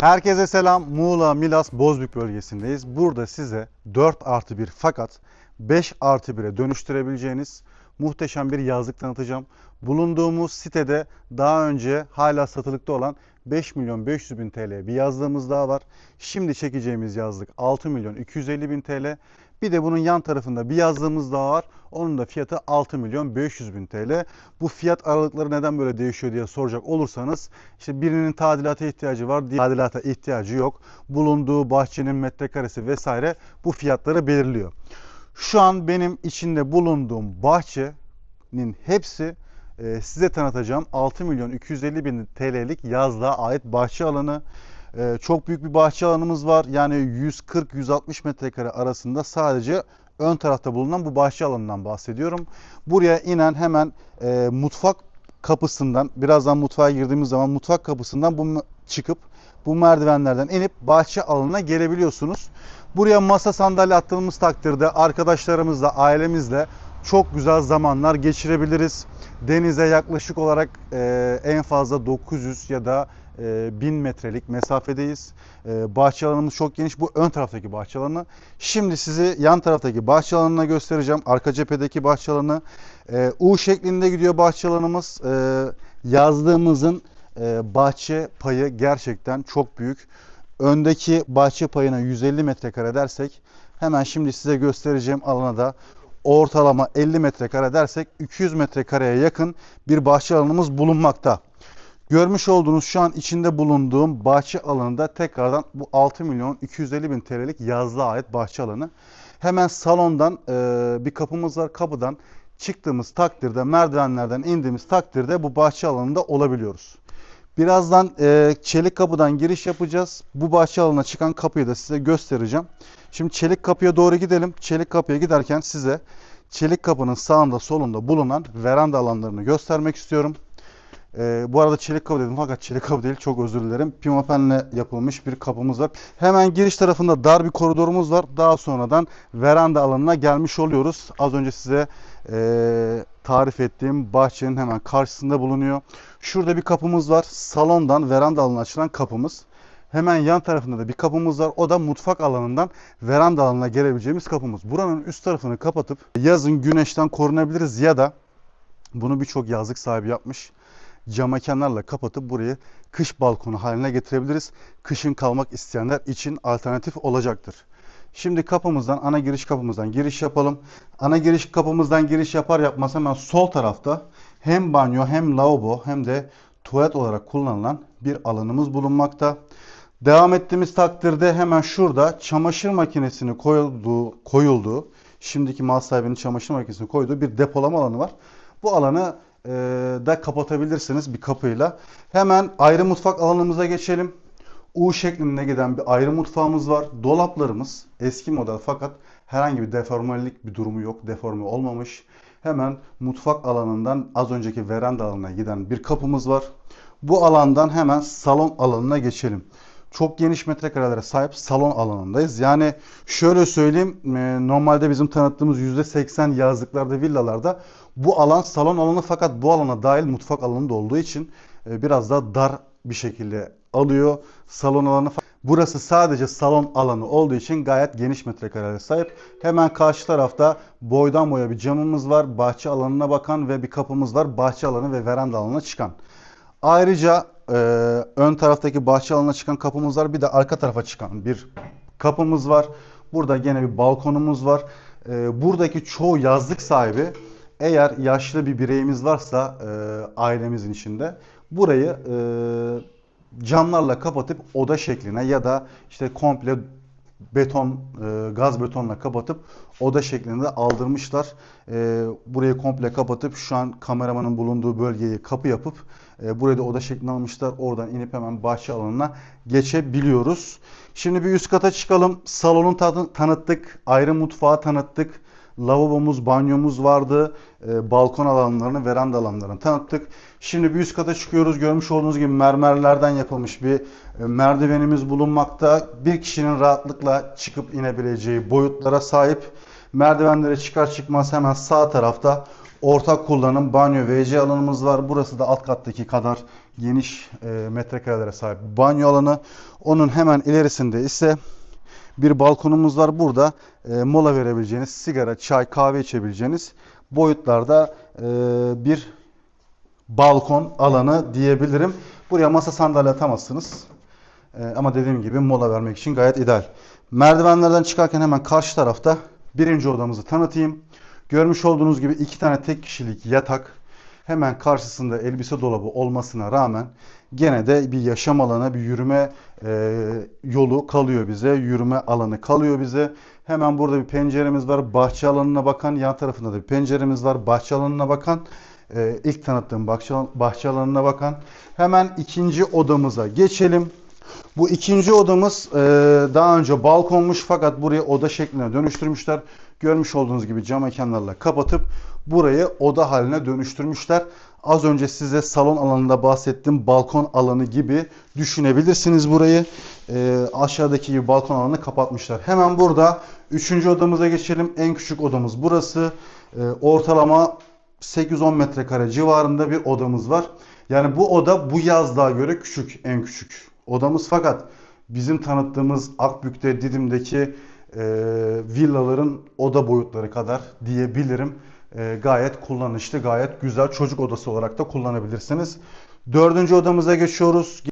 Herkese selam. Muğla, Milas, Bozbük bölgesindeyiz. Burada size 4 artı 1 fakat 5 artı 1'e dönüştürebileceğiniz muhteşem bir yazlık tanıtacağım. Bulunduğumuz sitede daha önce hala satılıkta olan 5 milyon 500 bin TL bir yazlığımız daha var. Şimdi çekeceğimiz yazlık 6 milyon 250 bin TL. Bir de bunun yan tarafında bir yazlığımız daha var. Onun da fiyatı 6 milyon 500 bin TL. Bu fiyat aralıkları neden böyle değişiyor diye soracak olursanız işte birinin tadilata ihtiyacı var, diğer tadilata ihtiyacı yok. Bulunduğu bahçenin metrekaresi vesaire bu fiyatları belirliyor. Şu an benim içinde bulunduğum bahçenin hepsi e, size tanıtacağım 6 milyon 250 bin TL'lik yazlığa ait bahçe alanı. E, çok büyük bir bahçe alanımız var. Yani 140-160 metrekare arasında sadece ön tarafta bulunan bu bahçe alanından bahsediyorum. Buraya inen hemen e, mutfak kapısından birazdan mutfağa girdiğimiz zaman mutfak kapısından bu çıkıp bu merdivenlerden inip bahçe alanına gelebiliyorsunuz. Buraya masa sandalye attığımız takdirde arkadaşlarımızla, ailemizle çok güzel zamanlar geçirebiliriz. Denize yaklaşık olarak e, en fazla 900 ya da 1000 metrelik mesafedeyiz. E, bahçe alanımız çok geniş. Bu ön taraftaki bahçe alanı. Şimdi sizi yan taraftaki bahçe alanına göstereceğim. Arka cephedeki bahçe alanı. E, U şeklinde gidiyor bahçe alanımız. Yazdığımızın e, bahçe payı gerçekten çok büyük. Öndeki bahçe payına 150 metrekare dersek hemen şimdi size göstereceğim alana da ortalama 50 metrekare dersek 200 metrekareye yakın bir bahçe alanımız bulunmakta. Görmüş olduğunuz şu an içinde bulunduğum bahçe alanında tekrardan bu 6 milyon 250 bin TL'lik yazlığa ait bahçe alanı. Hemen salondan e, bir kapımız var. Kapıdan çıktığımız takdirde merdivenlerden indiğimiz takdirde bu bahçe alanında olabiliyoruz. Birazdan e, çelik kapıdan giriş yapacağız. Bu bahçe alanına çıkan kapıyı da size göstereceğim. Şimdi çelik kapıya doğru gidelim. Çelik kapıya giderken size çelik kapının sağında solunda bulunan veranda alanlarını göstermek istiyorum. Ee, bu arada çelik kapı dedim fakat çelik kapı değil çok özür dilerim. Pimapenle yapılmış bir kapımız var. Hemen giriş tarafında dar bir koridorumuz var. Daha sonradan veranda alanına gelmiş oluyoruz. Az önce size e, tarif ettiğim bahçenin hemen karşısında bulunuyor. Şurada bir kapımız var. Salondan veranda alanına açılan kapımız. Hemen yan tarafında da bir kapımız var. O da mutfak alanından veranda alanına gelebileceğimiz kapımız. Buranın üst tarafını kapatıp yazın güneşten korunabiliriz ya da bunu birçok yazlık sahibi yapmış. Cam mekanlarla kapatıp burayı kış balkonu haline getirebiliriz. Kışın kalmak isteyenler için alternatif olacaktır. Şimdi kapımızdan, ana giriş kapımızdan giriş yapalım. Ana giriş kapımızdan giriş yapar yapmaz hemen sol tarafta hem banyo hem lavabo hem de tuvalet olarak kullanılan bir alanımız bulunmakta. Devam ettiğimiz takdirde hemen şurada çamaşır makinesini koyulduğu, koyulduğu şimdiki mal sahibinin çamaşır makinesini koyduğu bir depolama alanı var. Bu alanı e, da kapatabilirsiniz bir kapıyla. Hemen ayrı mutfak alanımıza geçelim. U şeklinde giden bir ayrı mutfağımız var. Dolaplarımız eski model fakat herhangi bir deformelik bir durumu yok. Deforme olmamış. Hemen mutfak alanından az önceki veranda alanına giden bir kapımız var. Bu alandan hemen salon alanına geçelim. Çok geniş metrekarelere sahip salon alanındayız. Yani şöyle söyleyeyim, e, normalde bizim tanıttığımız %80 yazlıklarda, villalarda bu alan salon alanı fakat bu alana dahil mutfak alanı da olduğu için e, biraz daha dar bir şekilde alıyor salon alanı. Burası sadece salon alanı olduğu için gayet geniş metrekarelere sahip. Hemen karşı tarafta boydan boya bir camımız var. Bahçe alanına bakan ve bir kapımız var. Bahçe alanı ve veranda alanına çıkan. Ayrıca e, ön taraftaki bahçe alanına çıkan kapımız var. Bir de arka tarafa çıkan bir kapımız var. Burada gene bir balkonumuz var. E, buradaki çoğu yazlık sahibi eğer yaşlı bir bireyimiz varsa e, ailemizin içinde burayı e, camlarla kapatıp oda şekline ya da işte komple beton, e, gaz betonla kapatıp oda şeklinde aldırmışlar. E, burayı komple kapatıp şu an kameramanın bulunduğu bölgeyi kapı yapıp e, burayı da oda şeklinde almışlar. Oradan inip hemen bahçe alanına geçebiliyoruz. Şimdi bir üst kata çıkalım. Salonu tan- tanıttık. Ayrı mutfağı tanıttık. Lavabomuz, banyomuz vardı. E, balkon alanlarını, veranda alanlarını tanıttık. Şimdi bir üst kata çıkıyoruz. Görmüş olduğunuz gibi mermerlerden yapılmış bir e, merdivenimiz bulunmakta. Bir kişinin rahatlıkla çıkıp inebileceği boyutlara sahip. Merdivenlere çıkar çıkmaz hemen sağ tarafta ortak kullanım banyo WC alanımız var. Burası da alt kattaki kadar geniş e, metrekarelere sahip banyo alanı. Onun hemen ilerisinde ise bir balkonumuz var. Burada e, mola verebileceğiniz, sigara, çay, kahve içebileceğiniz boyutlarda e, bir balkon alanı diyebilirim. Buraya masa sandalye atamazsınız. E, ama dediğim gibi mola vermek için gayet ideal. Merdivenlerden çıkarken hemen karşı tarafta birinci odamızı tanıtayım. Görmüş olduğunuz gibi iki tane tek kişilik yatak. Hemen karşısında elbise dolabı olmasına rağmen gene de bir yaşam alanı, bir yürüme e, yolu kalıyor bize. Yürüme alanı kalıyor bize. Hemen burada bir penceremiz var. Bahçe alanına bakan, yan tarafında da bir penceremiz var. Bahçe alanına bakan. e, ilk tanıttığım bahçe, bahçe alanına bakan. Hemen ikinci odamıza geçelim. Bu ikinci odamız e, daha önce balkonmuş fakat burayı oda şekline dönüştürmüşler. Görmüş olduğunuz gibi cam mekanlarla kapatıp burayı oda haline dönüştürmüşler. Az önce size salon alanında bahsettiğim balkon alanı gibi düşünebilirsiniz burayı. E, aşağıdaki gibi balkon alanını kapatmışlar. Hemen burada üçüncü odamıza geçelim. En küçük odamız burası. E, ortalama 8-10 metrekare civarında bir odamız var. Yani bu oda bu yazlığa göre küçük, en küçük odamız fakat bizim tanıttığımız Akbük'te, Didim'deki e, villaların oda boyutları kadar diyebilirim. E, gayet kullanışlı, gayet güzel çocuk odası olarak da kullanabilirsiniz. Dördüncü odamıza geçiyoruz.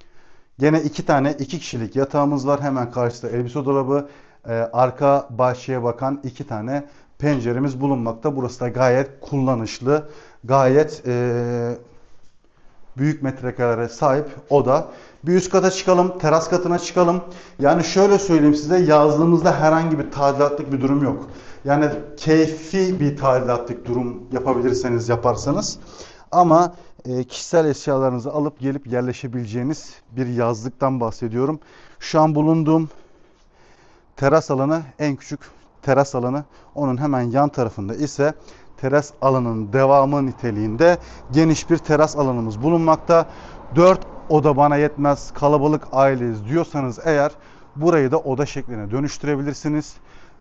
Gene iki tane iki kişilik yatağımız var. Hemen karşıda elbise dolabı, e, arka bahçeye bakan iki tane penceremiz bulunmakta. Burası da gayet kullanışlı, gayet e, büyük metrekarelere sahip oda. Bir üst kata çıkalım, teras katına çıkalım. Yani şöyle söyleyeyim size yazlığımızda herhangi bir tadilatlık bir durum yok. Yani keyfi bir tadilatlık durum yapabilirseniz yaparsanız. Ama e, kişisel eşyalarınızı alıp gelip yerleşebileceğiniz bir yazlıktan bahsediyorum. Şu an bulunduğum teras alanı en küçük teras alanı. Onun hemen yan tarafında ise teras alanının devamı niteliğinde geniş bir teras alanımız bulunmakta. 4 oda bana yetmez kalabalık aileyiz diyorsanız eğer burayı da oda şekline dönüştürebilirsiniz.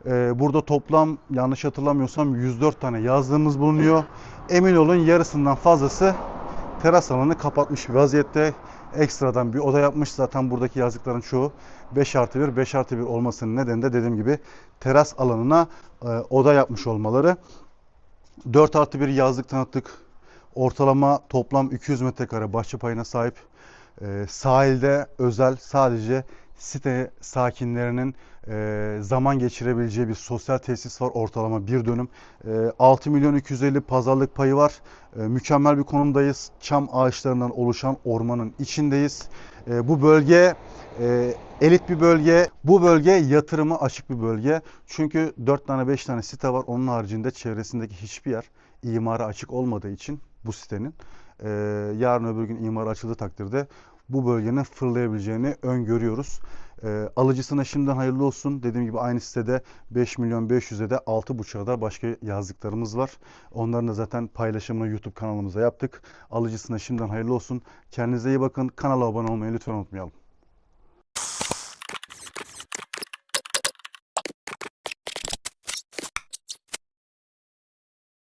Ee, burada toplam yanlış hatırlamıyorsam 104 tane yazlığımız bulunuyor. Emin olun yarısından fazlası teras alanı kapatmış bir vaziyette. Ekstradan bir oda yapmış. Zaten buradaki yazlıkların çoğu 5 artı 1, 5 artı 1 olmasının nedeni de dediğim gibi teras alanına e, oda yapmış olmaları. 4 artı 1 yazlık tanıttık. Ortalama toplam 200 metrekare bahçe payına sahip. E, sahilde özel sadece site sakinlerinin e, zaman geçirebileceği bir sosyal tesis var. Ortalama bir dönüm. E, 6 milyon 250 pazarlık payı var. E, mükemmel bir konumdayız. Çam ağaçlarından oluşan ormanın içindeyiz. E, bu bölge e, elit bir bölge. Bu bölge yatırıma açık bir bölge. Çünkü 4 tane 5 tane site var. Onun haricinde çevresindeki hiçbir yer imara açık olmadığı için bu sitenin e, yarın öbür gün imara açıldığı takdirde bu bölgenin fırlayabileceğini öngörüyoruz. E, alıcısına şimdiden hayırlı olsun. Dediğim gibi aynı sitede 5 milyon 500'e de 6.5'a da başka yazdıklarımız var. Onların da zaten paylaşımını YouTube kanalımıza yaptık. Alıcısına şimdiden hayırlı olsun. Kendinize iyi bakın. Kanala abone olmayı lütfen unutmayalım.